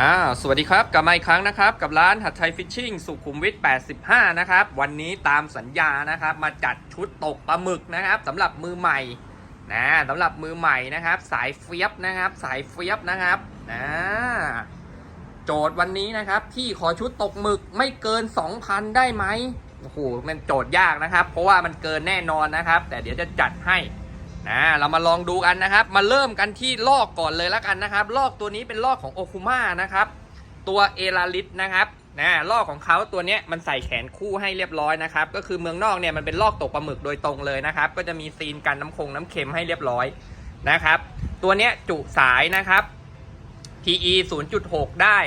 อ่าสวัสดีครับ กลับมาอีกครั้งนะครับ กับร้านหัดไทยฟิชชิ่งสุขุมวิท 85 นะครับ วันนี้ตามสัญญานะครับ มาจัดชุดตกปลาหมึกนะครับสำหรับมือใหม่นะสำหรับมือใหม่นะครับ สายเฟียบนะครับ สายเฟียบนะครับนะโจทย์วันนี้นะครับพี่ขอชุดตกหมึกไม่เกิน 2,000 ได้ไหมโอ้โหมันโจทย์ยากนะครับ เพราะว่ามันเกินแน่นอนนะครับ แต่เดี๋ยวจะจัดให้ นะเรามาลองดูกันนะครับ มาเริ่มกันที่ลอกก่อนเลยแล้วกันนะครับ ลอกตัวนี้เป็นลอกของโอคุมานะครับ ตัวเอลาลิสนะครับนะลอกของเขาตัวนี้มันใส่แขนคู่ให้เรียบร้อยนะครับ ก็คือเมืองนอกเนี่ยมันเป็นลอกตกปลาหมึกโดยตรงเลยนะครับ ก็จะมีซีนกันน้ำคงน้ำเค็มให้เรียบร้อยนะครับ ตัวนี้จุสายนะครับ PE 0.6 ได้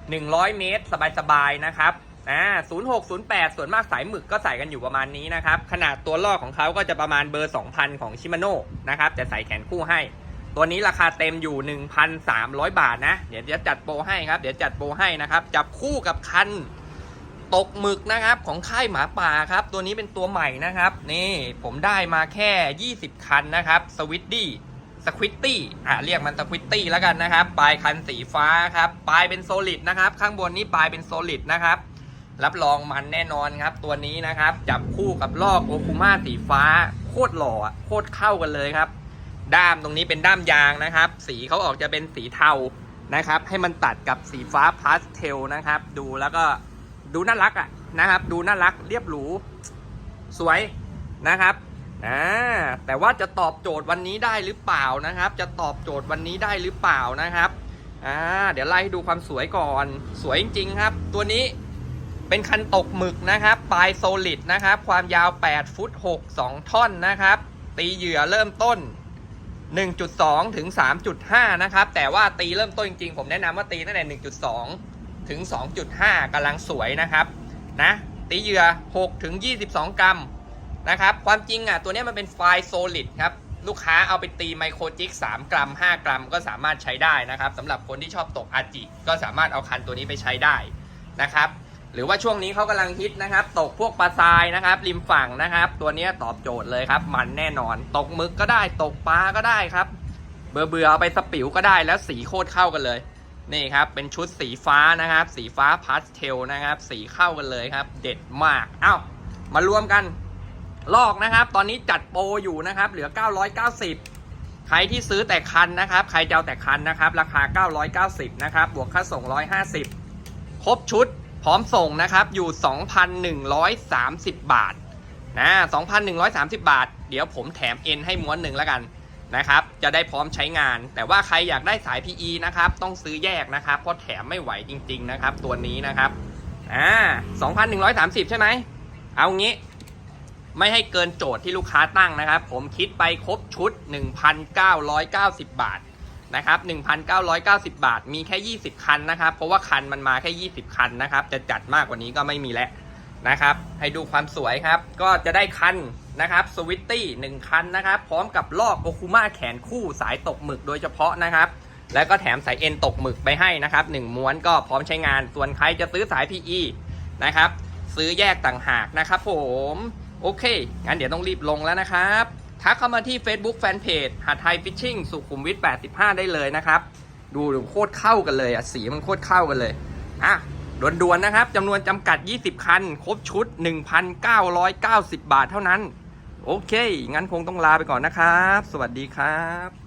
100 เมตร สบายๆนะครับ อ่า06 08 ส่วนมากสายหมึกก็ใส่กันอยู่ประมาณนี้นะครับ ขนาดตัวลอกของเขาก็จะประมาณเบอร์ 2,000 ของชิมาโน่นะครับ จะใส่แขนคู่ให้ ตัวนี้ราคาเต็มอยู่ 1,300 บาทนะ เดี๋ยวจะจัดโปรให้ครับ เดี๋ยวจัดโปรให้นะครับ จับคู่กับคันตกหมึกนะครับของค่ายหมาป่าครับ ตัวนี้เป็นตัวใหม่นะครับ นี่ผมได้มาแค่ 20 คันนะครับสวิตดี้สควิตตี้อะเรียกมันสควิตตี้แล้วกันนะครับ ปลายคันสีฟ้าครับ ปลายเป็นโซลิดนะครับ ข้างบนนี้ปลายเป็นโซลิดนะครับ รับรองมันแน่นอนครับ ตัวนี้นะครับ จับคู่กับลอกโอคุมาสีฟ้า โคตรหล่อโคตรเข้ากันเลยครับ ด้ามตรงนี้เป็นด้ามยางนะครับ สีเขาออกจะเป็นสีเทานะครับ ให้มันตัดกับสีฟ้าพาสเทลนะครับ ดูแล้วก็ดูน่ารักอะนะครับ ดูน่ารักเรียบหรู สวยนะครับอ่าแต่ว่าจะตอบโจทย์วันนี้ได้หรือเปล่านะครับ จะตอบโจทย์วันนี้ได้หรือเปล่านะครับอ่าเดี๋ยวไล่ให้ดูความสวยก่อน สวยจริงๆครับ ตัวนี้ เป็นคันตกหมึกนะครับปลายโซลิดนะครับ ความยาว 8 ฟุต 6 2 ท่อนนะครับ ตีเหยื่อเริ่มต้น 1.2 ถึง 3.5 นะครับ แต่ว่าตีเริ่มต้นจริงๆ ผมแนะนำว่าตีตั้งแต่ 1.2 ถึง 2.5กำลังสวยนะครับนะตีเหยื่อ 6 ถึง 22 กรัมนะครับ ความจริงอะตัวนี้มันเป็นไฟล์โซลิดครับ ลูกค้าเอาไปตีไมโครจิก 3 กรัม 5 กรัม ก็สามารถใช้ได้นะครับสำหรับคนที่ชอบตกอาจิ ก็สามารถเอาคันตัวนี้ไปใช้ได้นะครับ หรือว่าช่วงนี้เขากำลังฮิตนะครับ ตกพวกปลาทรายนะครับ ริมฝั่งนะครับ ตัวนี้ตอบโจทย์เลยครับ มันแน่นอน ตกมึกก็ได้ตกปลาก็ได้ครับ เบื่อเบื่อๆเอาไปสปิวก็ได้แล้วสีโคตรเข้ากันเลย นี่ครับ เป็นชุดสีฟ้านะครับ สีฟ้าพาสเทลนะครับ สีเข้ากันเลยครับ เด็ดมากเอ้ามารวมกัน ลอกนะครับ ตอนนี้จัดโปรอยู่นะครับ เหลือ 990ใครที่ซื้อแต่คันนะครับ ใครจะเอาแต่คันนะครับ ราคา 990 นะครับ บวกค่าส่ง 150 ครบชุด ร้อมส่งนะครับอยู่ 2,130 บาทนะ2,130 บาท เดี๋ยวผมแถมเอ็นให้ม้วนหนึ่งแล้วกันนะครับ จะได้พร้อมใช้งาน แต่ว่าใครอยากได้สาย PE นะครับ ต้องซื้อแยกนะครับ เพราะแถมไม่ไหวจริง ๆ นะครับ ตัวนี้นะครับอ่า2,130 ใช่ไหม เอางี้ ไม่ให้เกินโจทย์ที่ลูกค้าตั้งนะครับ ผมคิดไปครบชุด 1,990 บาท นะครับ1,990 บาท มีแค่ 20 คันนะครับ เพราะว่าคันมันมาแค่ 20 คันนะครับ จะจัดมากกว่านี้ก็ไม่มีแล้วนะครับ ให้ดูความสวยครับ ก็จะได้คันนะครับสวิตตี้1คันนะครับ พร้อมกับลอกโอคุมาแขนคู่สายตกหมึกโดยเฉพาะนะครับ แล้วก็แถมสายเอ็นตกหมึกไปให้นะครับ1ม้วนก็พร้อมใช้งาน ส่วนใครจะซื้อสาย PE นะครับ ซื้อแยกต่างหากนะครับผม โอเค งั้นเดี๋ยวต้องรีบลงแล้วนะครับ ทักเข้ามาที่ Facebook Fanpage หาไทยฟิชชิ่งสุขุมวิท85 ได้เลยนะครับ ดูดูโคตรเข้ากันเลยอะสีมันโคตรเข้ากันเลยอะด่วนๆนะครับจำนวนจำกัด 20 คัน ครบชุด 1,990 บาทเท่านั้น โอเค งั้นคงต้องลาไปก่อนนะครับ สวัสดีครับ